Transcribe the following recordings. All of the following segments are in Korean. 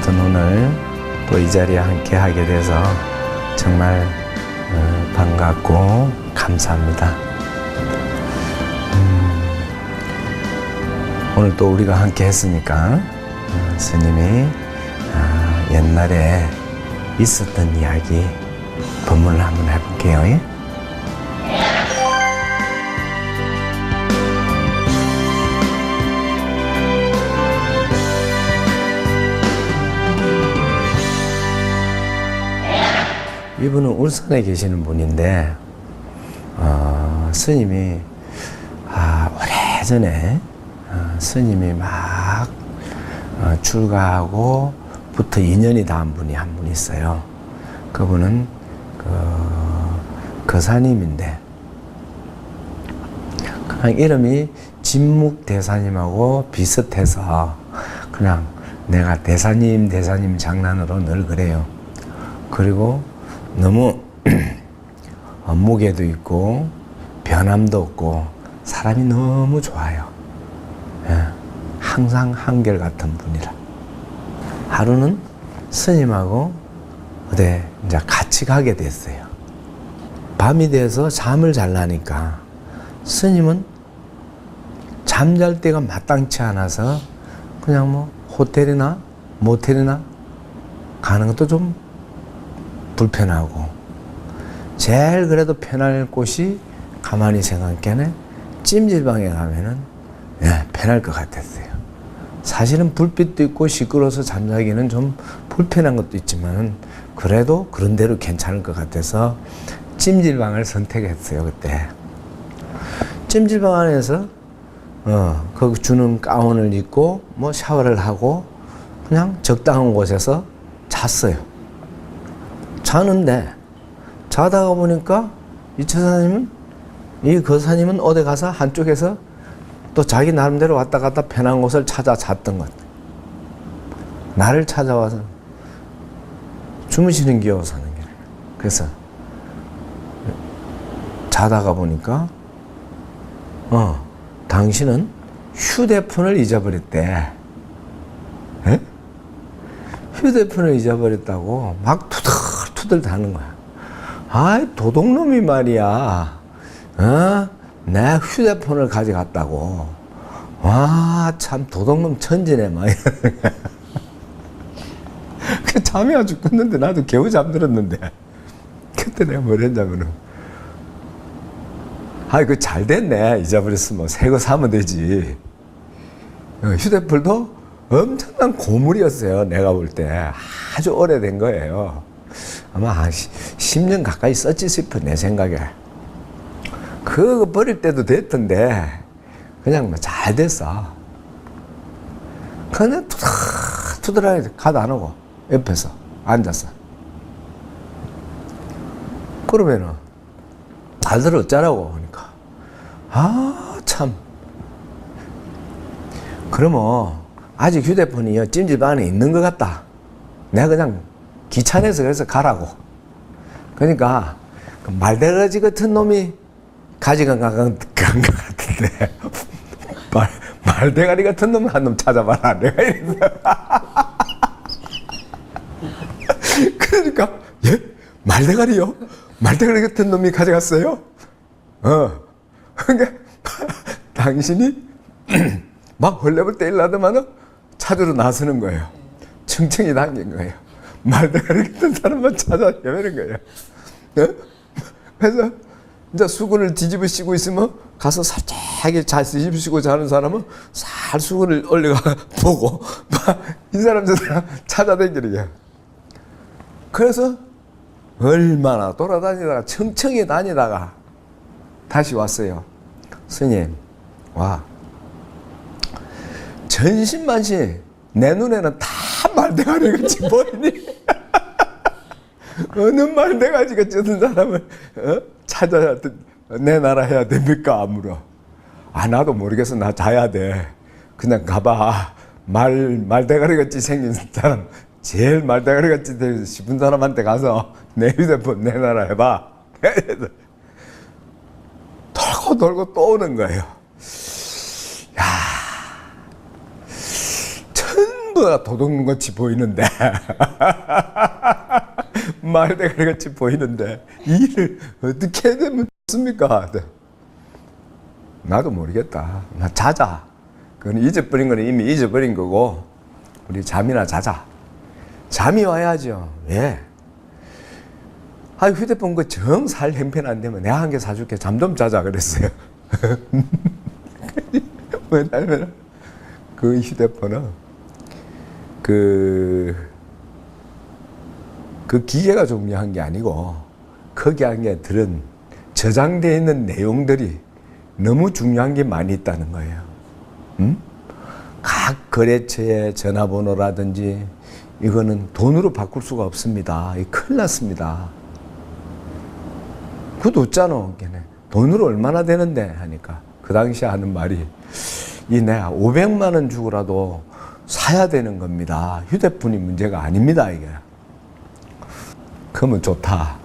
아무튼 오늘 또 이 자리에 함께 하게 돼서 정말 어, 반갑고 감사합니다. 음, 오늘 또 우리가 함께 했으니까 어, 스님이 아, 옛날에 있었던 이야기 본문을 한번 해볼게요. 이분은 울산에 계시는 분인데 어, 스님이 아, 오래전에 어, 스님이 막 어, 출가하고 부터 인연이 닿은 분이 한 분 있어요. 그분은 그 거사님인데 그냥 이름이 진묵 대사님하고 비슷해서 그냥 내가 대사님 대사님 장난으로 늘 그래요. 그리고 너무 무게도 있고 변함도 없고 사람이 너무 좋아요. 예, 항상 한결같은 분이라. 하루는 스님하고 어디 이제 같이 가게 됐어요. 밤이 돼서 잠을 잘라니까 스님은 잠잘 때가 마땅치 않아서 그냥 뭐 호텔이나 모텔이나 가는 것도 좀 불편하고 제일 그래도 편할 곳이 가만히 생각하면 찜질방에 가면은 예, 편할 것 같았어요. 사실은 불빛도 있고 시끄러워서 잠자기는 좀 불편한 것도 있지만은 그래도 그런 대로 괜찮을 것 같아서 찜질방을 선택했어요 그때. 찜질방 안에서 어, 그 주는 가운을 입고 뭐 샤워를 하고 그냥 적당한 곳에서 잤어요. 자는데 자다가 보니까 이 처사님은 이 거사님은 어디 가서 한쪽에서 또 자기 나름대로 왔다 갔다 편한 곳을 찾아 잤던 것. 나를 찾아와서 주무시는 기어 사는 게 그래서 자다가 보니까 어 당신은 휴대폰을 잊어버렸대. 에? 휴대폰을 잊어버렸다고 막 투덜 투덜 다는 거야. 아이 도둑놈이 말이야. 어? 내 휴대폰을 가져갔다고. 와, 참 도둑놈 천지네, 막 거야. 그 잠이 아주 끝는데 나도 겨우 잠들었는데. 그때 내가 뭘 했냐면은. 아이, 그잘 됐네. 잊어버렸으면 새거 사면 되지. 어, 휴대폰도 엄청난 고물이었어요. 내가 볼 때. 아주 오래된 거예요. 아마 한 10년 가까이 썼지 싶어, 내 생각에. 그거 버릴 때도 됐던데, 그냥 뭐 잘 됐어. 그냥 투덜투덜하게 가다 안 오고, 옆에서 앉았어. 그러면은, 다들 어쩌라고 하니까. 아, 참. 그러면, 아직 휴대폰이 찜질 방에 있는 것 같다. 내가 그냥 귀찮아서 그래서 가라고. 그러니까 그 말대가지 같은 놈이 가지간 것 같은데 말, 말대가리 같은 놈 한 놈 찾아봐라. 내가 이랬어. 그러니까 예? 말대가리요? 말대가리 같은 놈이 가져갔어요? 어. 그러니까 당신이 막 헐레벌 때일라더만은 찾으러 나서는 거예요. 층층이 당긴 거예요. 말대가리 같은 사람만 찾아 헤매는 거예요. 어? 그래서 이제 수건을 뒤집어 씌고 있으면 가서 살짝 잘 뒤집어 씌고 자는 사람은 살 수건을 올려가 보고 막이 사람 저 사람 찾아다니는 거야. 그래서 얼마나 돌아다니다가 청청히 다니다가 다시 왔어요. 스님, 와. 전신만신 내 눈에는 다 말대가리 같이 보이니 어느 말대가리 같이 어떤 사람을 어? 찾아야 돼. 내놔라 해야 됩니까? 아무로 아 나도 모르겠어 나 자야 돼 그냥 가봐 말 말대가리 같이 생긴 사람 제일 말대가리 같이 싶은 사람한테 가서 내 휴대폰 내놔라 해봐 돌고 돌고 또 오는 거예요 야천 전부 다 도둑같이 보이는데 말대가리 같이 보이는데 이 일을 어떻게 되면 좋습니까? 네. 나도 모르겠다. 나 자자. 그건 잊어버린 거는 이미 잊어버린 거고 우리 잠이나 자자. 잠이 와야죠. 왜? 아 휴대폰 그 정살 형편 안 되면 내가 한 개 사줄게. 잠 좀 자자 그랬어요. 왜냐면 그 휴대폰은 그, 그 기계가 중요한 게 아니고 거기 안에 들은 저장되어 있는 내용들이 너무 중요한 게 많이 있다는 거예요. 음? 각 거래처의 전화번호라든지 이거는 돈으로 바꿀 수가 없습니다. 이 큰일 났습니다. 그것도 없잖아. 걔네. 돈으로 얼마나 되는데 하니까 그 당시에 하는 말이 이 내가 500만 원 주고라도 사야 되는 겁니다. 휴대폰이 문제가 아닙니다, 이게. 그러면 좋다.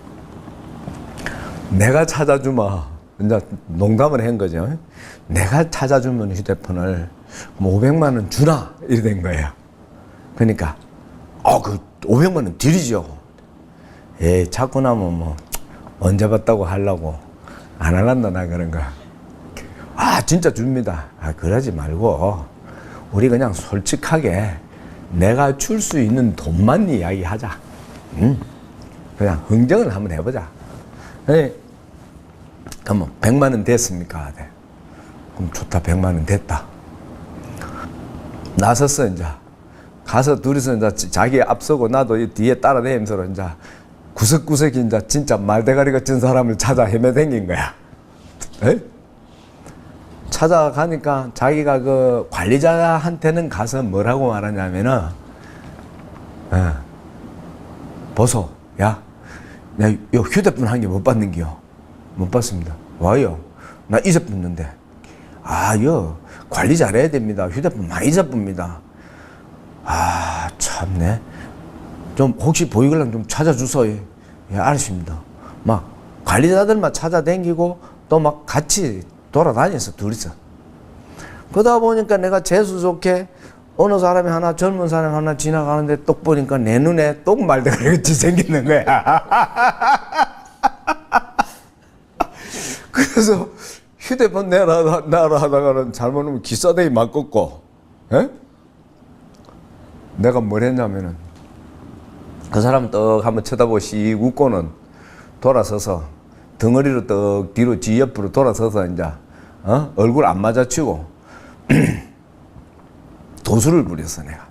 내가 찾아주면, 이제 농담을 한 거죠. 내가 찾아주면 휴대폰을 500만 원 주나? 이래 된 거예요. 그러니까, 어, 그 500만 원 드리죠. 에 찾고 나면 뭐, 언제 봤다고 하려고 안 할란다, 나 그런 거. 아, 진짜 줍니다. 아, 그러지 말고, 우리 그냥 솔직하게 내가 줄 수 있는 돈만 이야기하자. 음. 그냥 흥정을 한번 해보자. 에 그러면 100만 원 됐습니까? 네. 그럼 좋다. 100만 원 됐다. 나섰어, 이제. 가서 둘이서 이제 자기 앞서고 나도 이 뒤에 따라다니면서 이제 구석구석 이제 진짜 말대가리 같은 사람을 찾아 헤매댕긴 거야. 에? 찾아가니까 자기가 그 관리자한테는 가서 뭐라고 말하냐면은, 예, 보소, 야, 나요 휴대폰 한 개 못 받는 기요. 못 받습니다. 와요. 나 잊어붙는데. 아, 요, 관리 잘해야 됩니다. 휴대폰 많이 잊어붑니다. 아, 참네. 좀 혹시 보이글랑 좀 찾아주소. 예, 알았습니다. 막 관리자들만 찾아댕기고 또 막 같이 돌아다녔어 둘이서. 그러다 보니까 내가 재수 좋게 어느 사람이 하나 젊은 사람이 하나 지나가는데 똑 보니까 내 눈에 똑 말대가리 같이 생기는 거야. 그래서 휴대폰 내라 내라 하다가는 잘못하면 기사대기 맞고 에? 내가 뭘 했냐면은 그 사람 떡 한번 쳐다보고 씩 웃고는 돌아서서 덩어리로 떡 뒤로 뒤 옆으로 돌아서서 이제 어? 얼굴 안 맞아치고 도수를 부렸어 내가.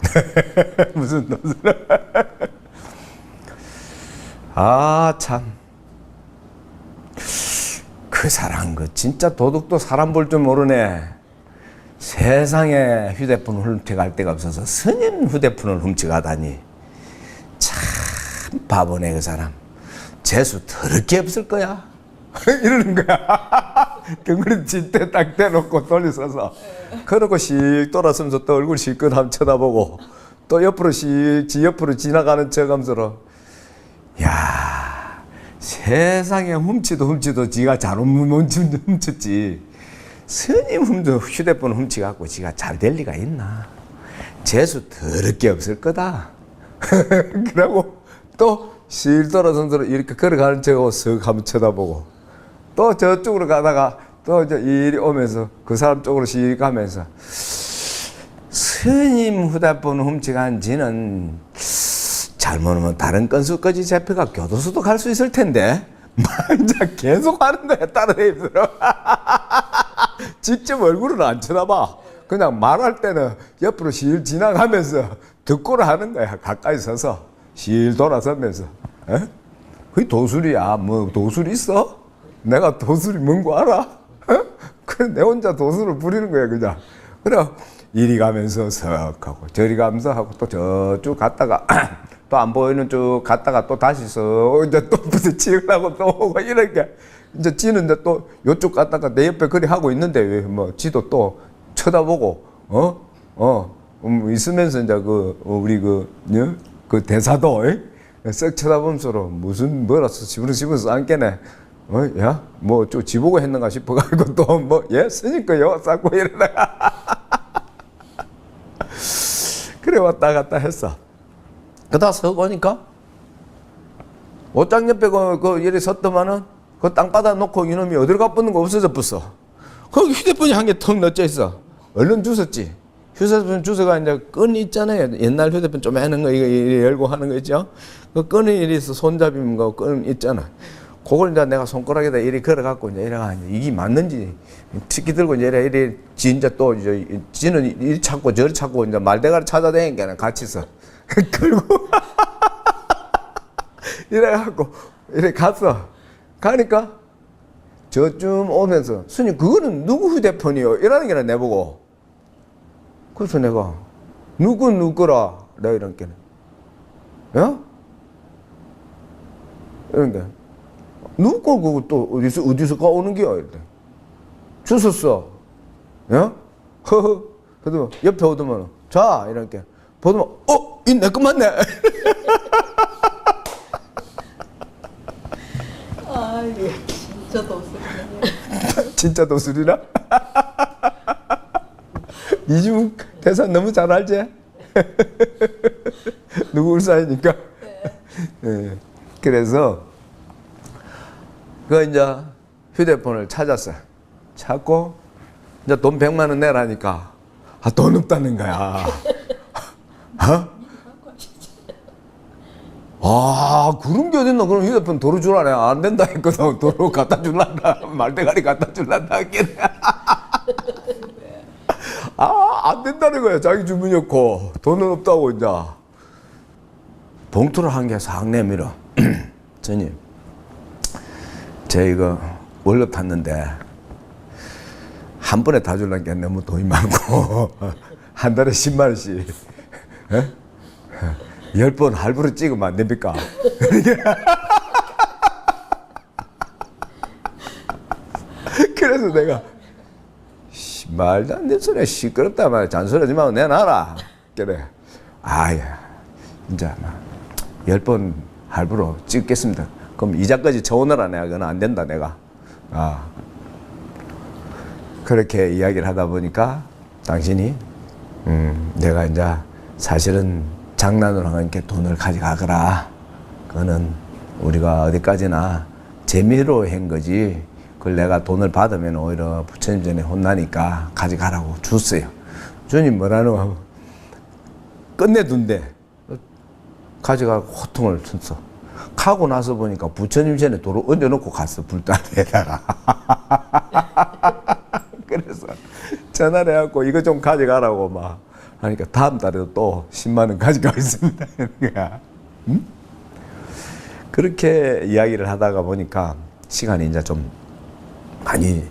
무슨 도수를 아 참. 그 사람 그 진짜 도둑도 사람 볼 줄 모르네. 세상에 휴대폰 훔쳐갈 데가 없어서 스님 휴대폰을 훔쳐가다니. 참 바보네 그 사람. 재수 더럽게 없을 거야. 이러는 거야 덩어리 진때 딱 대놓고 돌려 서서. 그러고 씩 돌아서면서 또 얼굴 실컷 한번 쳐다보고 또 옆으로 씩지 옆으로 지나가는 척하면서 야 세상에 훔치도 훔치도 지가 잘 훔쳤지. 스님 훔도 휴대폰 훔치갖고 지가 잘 될 리가 있나? 재수 더럽게 없을 거다. 그러고 또 실 돌아서서 이렇게 걸어가는 척하고 쓱 한번 쳐다보고 또 저쪽으로 가다가 또 이제 이리 오면서 그 사람 쪽으로 씩 가면서 스님 휴대폰 훔쳐간 지는 잘못하면 다른 건수까지 잡혀가 교도소도 갈 수 있을 텐데 만자 계속 하는 거야 따라다니면서 직접 얼굴을 안 쳐다봐. 그냥 말할 때는 옆으로 실 지나가면서 듣고를 하는 거야 가까이 서서. 실 돌아서면서. 에? 그게 도술이야. 뭐 도술 있어? 내가 도술이 뭔거 알아? 어? 그래 내 혼자 도술을 부리는 거야 그냥 그래 이리 가면서 석 하고 저리 가면서 하고 또 저쪽 갔다가 또 안 보이는 쪽 갔다가 또 다시 서 이제 또 치우려고 또 오고 이렇게 이제 지는데 또 요쪽 갔다가 내 옆에 그리 하고 있는데 왜 뭐 지도 또 쳐다보고 어어 음, 있으면서 이제 그 어, 우리 그, 예? 그 대사도 에? 쓱 쳐다보면서 무슨 뭐라서 집으로 집어서 안겠네 어, 야, 뭐, 좀 지보고 했는가 싶어가지고 또 뭐, 예, 쓰니까요, 쌓고 이러다가. 그래 왔다 갔다 했어. 그다 서고 오니까 옷장 옆에 그, 그 이리 섰더만은 그 땅바닥 놓고 이놈이 어디로 가쁘는 거 없어져 뿌어. 거기 휴대폰이 한 개 턱 넣져 있어. 얼른 주웠지. 휴대폰 주소가 이제 끈 있잖아요. 옛날 휴대폰 좀 하는 거 이거 열고 하는 거 있죠. 그 끈이 이리 있어 손잡이인 거끈 있잖아. 그걸 이제 내가 손가락에다 이리 걸어갖고 이제 이래가 이게 맞는지 특기 들고 이제 이래 이리 진짜 또 이제 지는 이리 찾고 저리 찾고 이제 말대가리 찾아다니니까 같이서 걸고 이래갖고 이래 갔어. 가니까 저쯤 오면서 스님 그거는 누구 휴대폰이요? 이러는 게나 내보고 그래서 내가 누구 누구라 내가 이런 게는 야? 이런 게 누구 그거 또 어디서 어디서 가오는 게야 이래 주웠어 야? 허허 그래도 옆에 오더만 자 이렇게 보더만 어 이내 거 맞네 아, 이게 진짜 덥습니다. 진짜 도술이라? 이중 대사 너무 잘 알지? 누구 울산이니까. 예. 그래서 그 이제 휴대폰을 찾았어. 찾고 이제 돈 100만 원 내라니까 아, 돈 없다는 거야. 어? 아, 그런 게 어딨나? 그럼 휴대폰 도로 주라네. 안 된다 했거든. 도로 갖다 줄란다. 말대가리 갖다 줄란다 했겠네. 아, 안 된다는 거야. 자기 주문이었고. 돈은 없다고, 이제. 봉투를 한 개 싹 내밀어. 전님, 제 이거 월급 탔는데, 한 번에 다 줄란 게 너무 돈이 많고, 한 달에 10만 원씩. 열 번 할부로 찍으면 안 됩니까? 그래서 내가 씨, 말도 안 되는 소리야. 시끄럽다 말이야. 잔소리하지 말고 내놔라. 그래. 아야 이제 열번 할부로 찍겠습니다 그럼 이자까지 쳐오느라 내가 그건 안 된다 내가 아 그렇게 이야기를 하다 보니까 당신이 음, 내가 이제 사실은 장난으로 하니까 돈을 가져가거라. 그거는 우리가 어디까지나 재미로 한 거지. 그걸 내가 돈을 받으면 오히려 부처님 전에 혼나니까 가져가라고 줬어요. 주님 뭐라노 끝내둔대. 가져가고 호통을 쳤어. 가고 나서 보니까 부처님 전에 도로 얹어놓고 갔어. 불단에다가. 그래서 전화를 해갖고 이거 좀 가져가라고 막 하니까 다음 달에도 또 10만 원 가져가 있습니다. 그러니까 음? 그렇게 이야기를 하다가 보니까 시간이 이제 좀 많이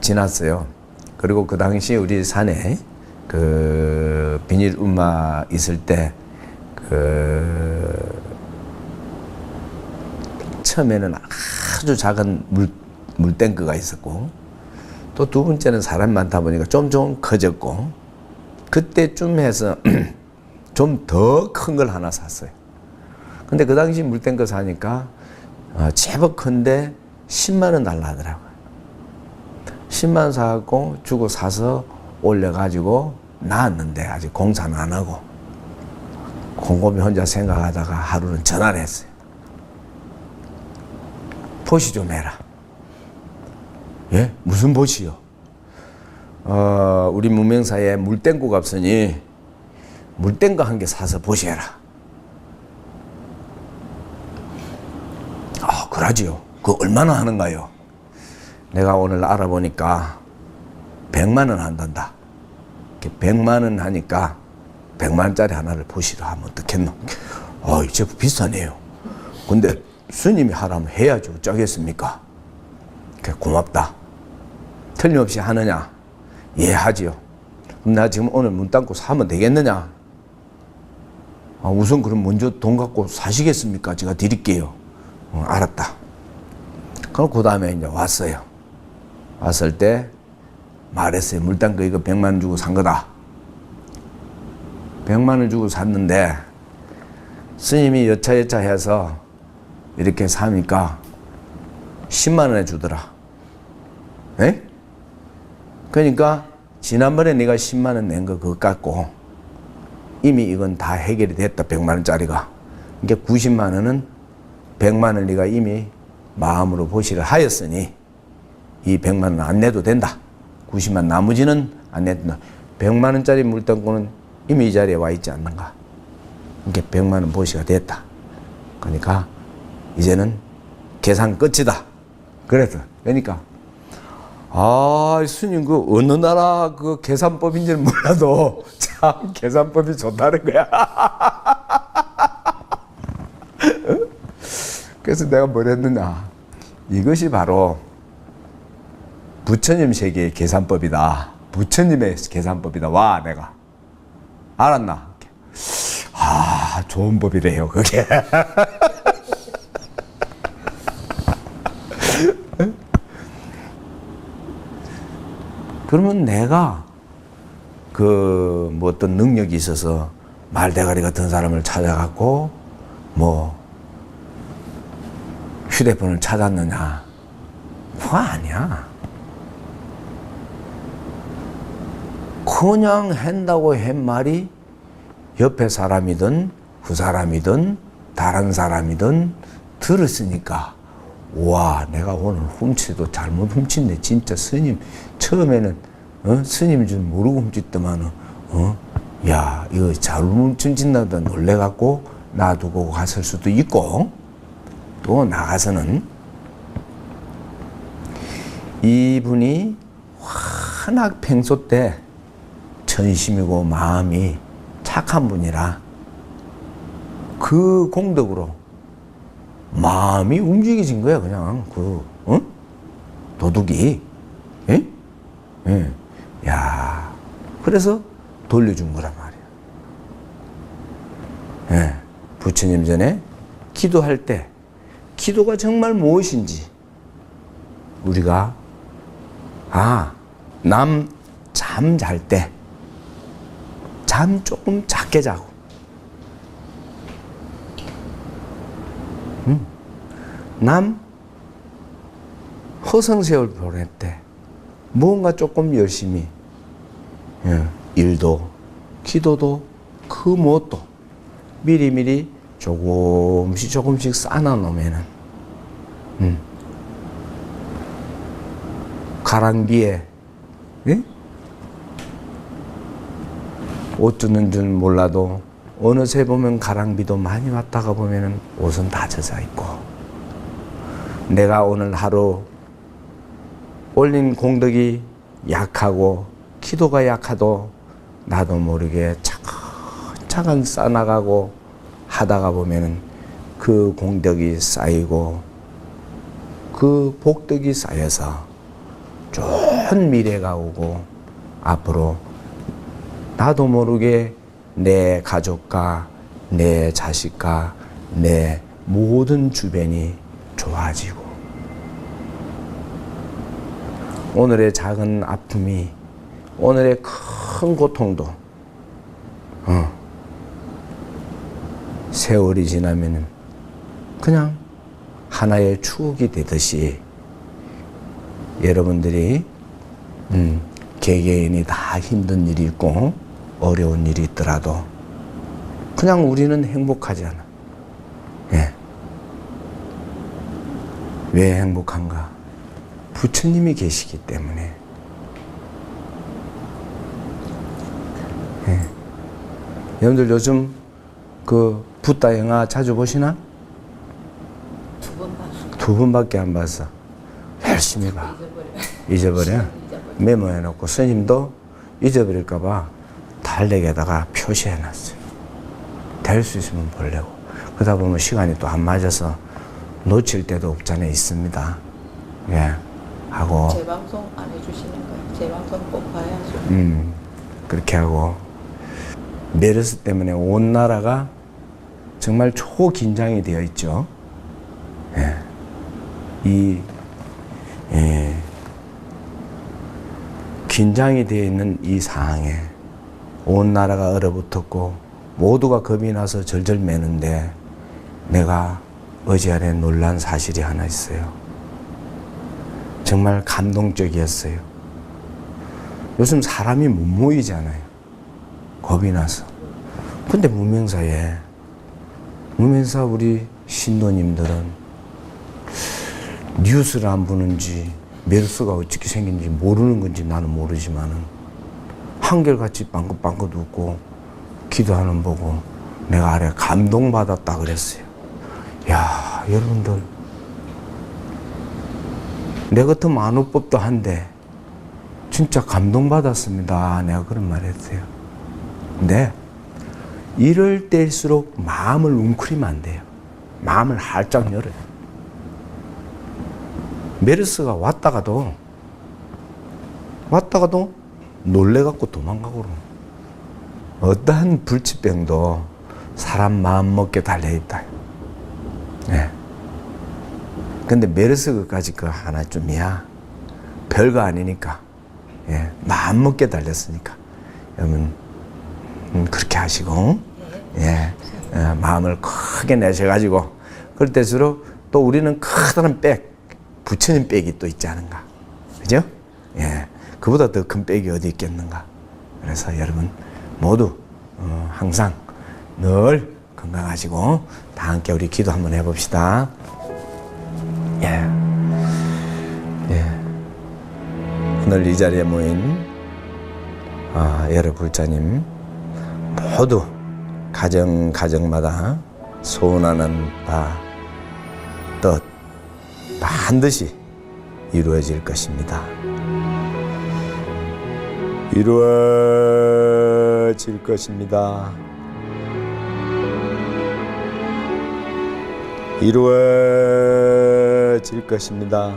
지났어요. 그리고 그 당시 우리 산에 그 비닐 음마 있을 때그 처음에는 아주 작은 물 물탱크가 있었고 또 두 번째는 사람 많다 보니까 좀 좀 커졌고 그때쯤 해서 좀 더 큰 걸 하나 샀어요. 근데 그 당시 물탱크 사니까 어, 제법 큰데 10만 원 달라 하더라고요. 10만 원 사갖고 주고 사서 올려가지고 나왔는데 아직 공사는 안 하고 곰곰이 혼자 생각하다가 하루는 전화를 했어요. 포시 좀 해라. 예? 무슨 보시요? 어, 우리 문명사에 물땡구 값으니 물땡구 한개 사서 보시해라. 아, 그러지요. 그 얼마나 하는가요? 내가 오늘 알아보니까 100만 원 한단다. 100만 원 하니까 100만 원짜리 하나를 보시라 하면 어떻겠노? 아, 이 제품 비싸네요. 근데 스님이 하라면 해야지 어쩌겠습니까? 고맙다. 틀림없이 하느냐? 예, 하지요. 그럼 나 지금 오늘 문 닫고 사면 되겠느냐? 아, 우선 그럼 먼저 돈 갖고 사시겠습니까? 제가 드릴게요. 어, 알았다. 그럼 그 다음에 이제 왔어요. 왔을 때 말했어요. 물단 거 이거 100만 원 주고 산 거다. 100만 원 주고 샀는데 스님이 여차여차 해서 이렇게 사니까 10만 원에 주더라. 에? 그러니까 지난번에 내가 10만 원 낸 거 그거 깎고 이미 이건 다 해결이 됐다. 100만 원짜리가. 이게 90만 원은 100만 원 네가 이미 마음으로 보시를 하였으니 이 100만 원 안 내도 된다. 90만 나머지는 안 내도 된다. 100만 원짜리 물건은 이미 이 자리에 와 있지 않는가. 이게 100만 원 보시가 됐다. 그러니까 이제는 계산 끝이다. 그래서 그러니까 아 스님 그 어느 나라 그 계산법인지는 몰라도 참 계산법이 좋다는 거야. 그래서 내가 뭘 했느냐. 이것이 바로 부처님 세계의 계산법이다. 부처님의 계산법이다. 와, 내가. 알았나? 아, 좋은 법이래요, 그게. 그러면 내가 그 뭐 어떤 능력이 있어서 말대가리 같은 사람을 찾아갖고 뭐 휴대폰을 찾았느냐? 그거 아니야. 그냥 한다고 한 말이 옆에 사람이든 후 사람이든 다른 사람이든 들었으니까 와 내가 오늘 훔치도 잘못 훔친네 진짜 스님 처음에는 어? 스님 줄 모르고 훔쳤더만은 어? 야 이거 잘못 훔친다다 놀래갖고 놔두고 갔을 수도 있고 또 나가서는 이분이 워낙 평소 때 전심이고 마음이 착한 분이라 그 공덕으로 마음이 움직여진 거야 그냥 그 어? 도둑이 예? 예. 야 그래서 돌려준 거란 말이야 예. 부처님 전에 기도할 때 기도가 정말 무엇인지 우리가 아남 잠 잘 때 잠 조금 작게 자고 남 허성세월 보낼 때 뭔가 조금 열심히 예, 일도 기도도 그 무엇도 미리미리 조금씩 조금씩 쌓아 놓으면은 음, 가랑비에 예? 옷 주는 줄 몰라도 어느새 보면 가랑비도 많이 왔다가 보면은 옷은 다 젖어 있고 내가 오늘 하루 올린 공덕이 약하고 기도가 약하도 나도 모르게 차근차근 쌓아나가고 하다가 보면은 그 공덕이 쌓이고 그 복덕이 쌓여서 좋은 미래가 오고 앞으로 나도 모르게 내 가족과 내 자식과 내 모든 주변이 좋아지고 오늘의 작은 아픔이 오늘의 큰 고통도 어, 세월이 지나면 그냥 하나의 추억이 되듯이 여러분들이 음, 개개인이 다 힘든 일이 있고 어려운 일이 있더라도 그냥 우리는 행복하지 않아. 예. 왜 행복한가? 부처님이 계시기 때문에. 예. 여러분들 요즘 그 붓다 영화 자주 보시나? 두번 번밖에 안 봤어. 열심히 봐. 잊어버려. 잊어버려? 메모해놓고 스님도 잊어버릴까봐 달력에다가 표시해놨어요. 될 수 있으면 보려고. 그러다 보면 시간이 또 안 맞아서 놓칠 때도 없잖아요. 있습니다. 예. 하고, 재방송 안 해주시는 거예요? 재방송 꼭 봐야죠. 음, 그렇게 하고, 메르스 때문에 온 나라가 정말 초긴장이 되어 있죠. 예. 이, 예. 긴장이 되어 있는 이 상황에 온 나라가 얼어붙었고 모두가 겁이 나서 절절 매는데 내가 어제 안에 놀란 사실이 하나 있어요. 정말 감동적이었어요. 요즘 사람이 못 모이잖아요. 겁이 나서. 근데 무명사에 무명사 우리 신도님들은 뉴스를 안 보는지 메르스가 어떻게 생긴지 모르는 건지 나는 모르지만은 한결같이 빵긋빵긋 웃고 기도하는 보고 내가 아래 감동받았다 그랬어요. 야 여러분들 내 같은 만호법도 한데 진짜 감동받았습니다. 내가 그런 말 했어요. 근데 이럴 때일수록 마음을 웅크리면 안 돼요. 마음을 활짝 열어요. 메르스가 왔다가도 왔다가도 놀래갖고 도망가고 어떠한 불치병도 사람 마음 먹게 달려있다. 예. 근데 메르스까지 그 하나쯤이야. 별거 아니니까. 예. 마음 먹게 달렸으니까. 여러분, 음, 그렇게 하시고, 예. 예, 마음을 크게 내셔가지고, 그럴 때수록 또 우리는 커다란 백, 부처님 백이 또 있지 않은가. 그죠? 예. 그보다 더 큰 백이 어디 있겠는가. 그래서 여러분 모두 어, 항상 늘 건강하시고 다 함께 우리 기도 한번 해봅시다. 예. 예. 오늘 이 자리에 모인 아, 여러 불자님 모두 가정 가정마다 소원하는 바뜻 반드시 이루어질 것입니다. 이루어질 것입니다. 이루어질 것입니다.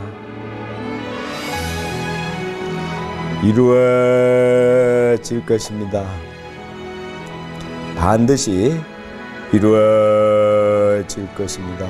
이루어질 것입니다. 반드시 이루어질 것입니다.